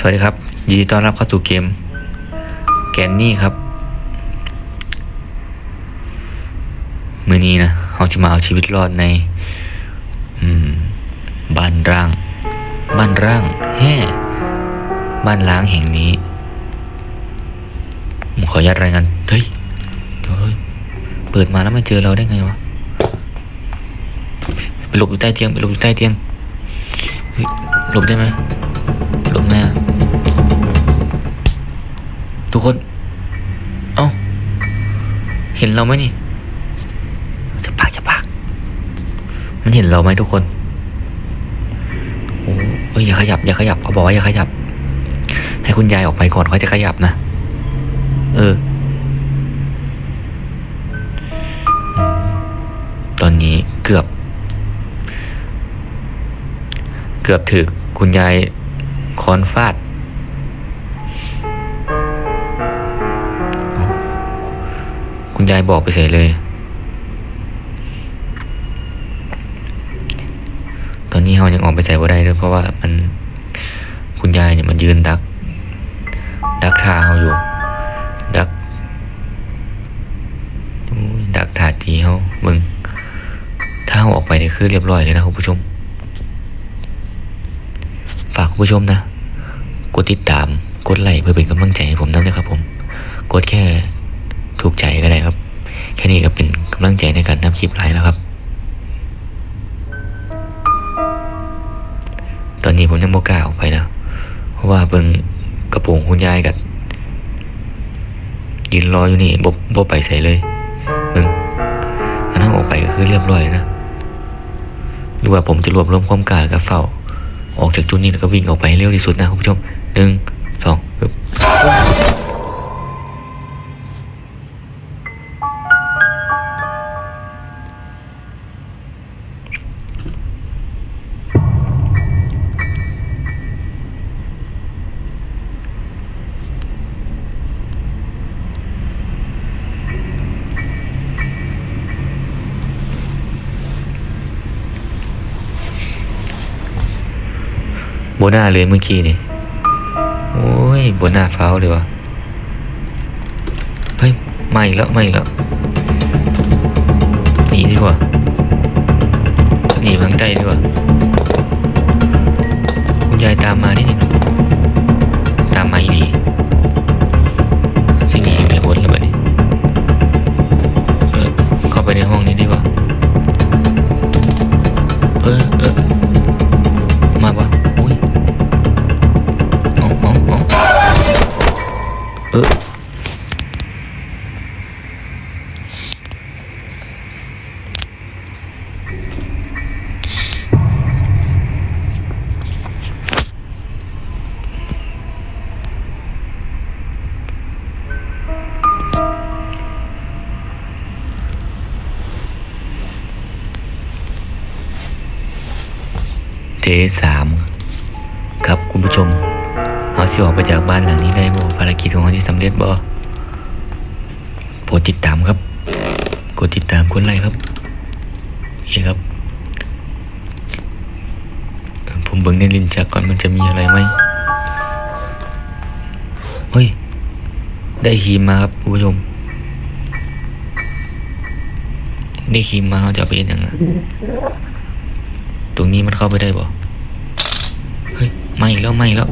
สวัสดีครับ ยินดีต้อนรับเข้าสู่เกม แกนนี่ครับ มือนี้นะเราจะมาเอาชีวิตรอดในบ้านร่าง บ้านร่างแฮ่บ้านล้างแห่งนี้ผมขออนุญาตรายงานเฮ้ยเดี๋ยวเปิดมาแล้วไม่เจอเราได้ไงวะไปหลบอยู่ใต้เตียงไปหลบอยู่ใต้เตียงหลบได้ไหม ลบไงอะทุกคน เอ้า เห็นเราไหมนี่ จะปากจะปาก มันเห็นเราไหมทุกคน โอ้เอ้ยอย่าขยับอย่าขยับเขาบอกว่าอย่าขยับ ให้คุณยายออกไปก่อนเขาจะขยับนะ เออ ตอนนี้เกือบ เกือบถึกคุณยาย คอนฟาด คุณยายบอกไปเสียเลย ตอนนี้เรายังออกไปใส่บ่ได้ด้วยเพราะว่ามันคุณยายเนี่ยมันยืนดัก ดักทาเราอยู่ ดักดักทาทีเขามึงถ้าเราออกไปเนี่ยคือเรียบร้อยเลยนะคุณผู้ชม คุณผู้ชมนะ กดติดตาม กดไลค์เพื่อเป็นกำลังใจให้ผมนั่นนะครับผม กดแค่ถูกใจก็ได้ครับ แค่นี้ก็เป็นกำลังใจในการทำคลิปไลฟ์แล้วครับ ตอนนี้ผมยังโมกล้าออกไปนะ เพราะว่าเบิ่งกระโปรงคุณยายกับยืนรออยู่นี่บ่บ่ไปใส่เลยเบิ่งถ้านั่งออกไปก็คือเรียบร้อยนะหรือว่าผมจะรวบรวมความกล้ากับเฝ้า ออกจากจุดนี้แล้วก็วิ่งออกไปให้เร็วที่สุดนะคุณผู้ชมหนึ่งสองปึ๊บ โบน่าเลยเมื่อกี้นี่ โอ้ยโบน่าฟ้าเลยวะเฮ้ยไม่แล้วไม่แล้วหนีดีกว่าหนีมังใต้ดีกว่าคุณยายตามมานี่นี่ตามมาอีดีสิ่งนี้ไม่พ้นแล้วแบบนี้เออเข้าไปในห้องนี้ดีกว่าเออเออมาว่า ออเทสามครับคุณผู้ชม เขาสิออกไปจากบ้านหลังนี้ได้บ่ภารกิจของเขาที่สำเร็จบ่โปรดติดตามครับ กดติดตามกดไลค์ครับโอเคครับผมเบิ่งในลิ้นชักก่อนมันจะมีอะไรไหมเฮ้ย ได้ครีมมาครับคุณผู้ชม ได้ครีมมาเขาจะเอาไปเอ็นยังไงตรงนี้มันเข้าไปได้บ่ เฮ้ย ไม่แล้วไม่แล้ว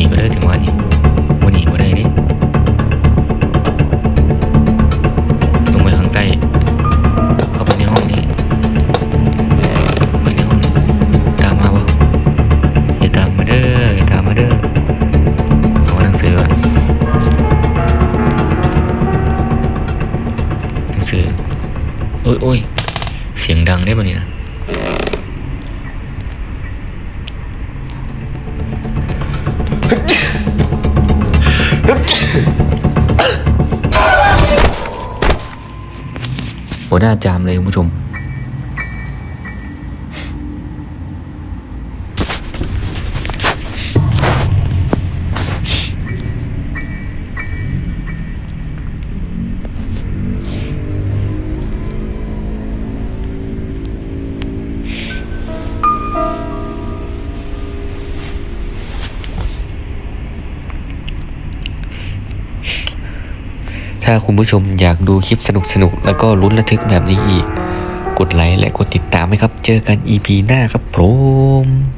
มหนีไปเลยถึงวันนี้วันหนีมาได้ดิลงไปข้างใต้เข้าไปในห้องนี้ไปในห้องนี้ตามมาบ่อย่าตามมาเด้ออย่าตามมาเด้อเอาหนังสือก่อนหนังสือโอ้ยโอ้ยเสียงดังได้ป่ะเนี่ย หัวหน้าจามเลยคุณผู้ชม ถ้าคุณผู้ชมอยากดูคลิปสนุกๆแล้วก็ลุ้นระทึกแบบนี้อีก กดไลค์และกดติดตามไหมครับ เจอกัน EP หน้าครับผม